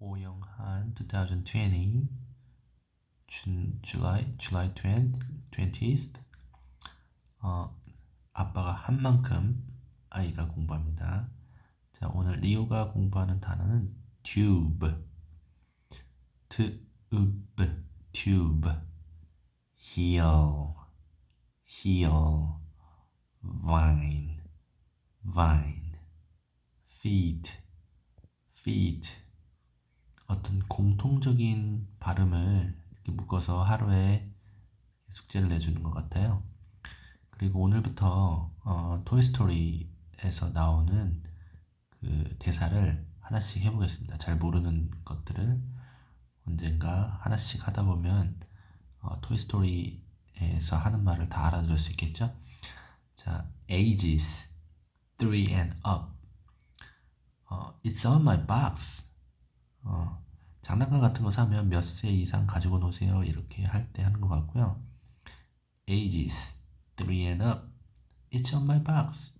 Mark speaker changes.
Speaker 1: 오영한 2020 준, July, July 20, 20th 어, 아빠가 한 만큼 아이가 공부합니다. 자, 오늘 리오가 공부하는 단어는 tube, tube, tube, heel, heel, vine, vine, feet, feet. 어떤 공통적인 발음을 묶어서 하루에 숙제를 내주는 것 같아요. 그리고 오늘부터 어, 토이스토리에서 나오는 그 대사를 하나씩 해보겠습니다. 잘 모르는 것들을 언젠가 하나씩 하다 보면 어, 토이스토리에서 하는 말을 다 알아들을 수 있겠죠? 자, ages, three and up. 어, it's on my box. 어, 장난감 같은 거 사면 몇 세 이상 가지고 노세요. 이렇게 할 때 하는 것 같고요. ages, three and up. It's on my box.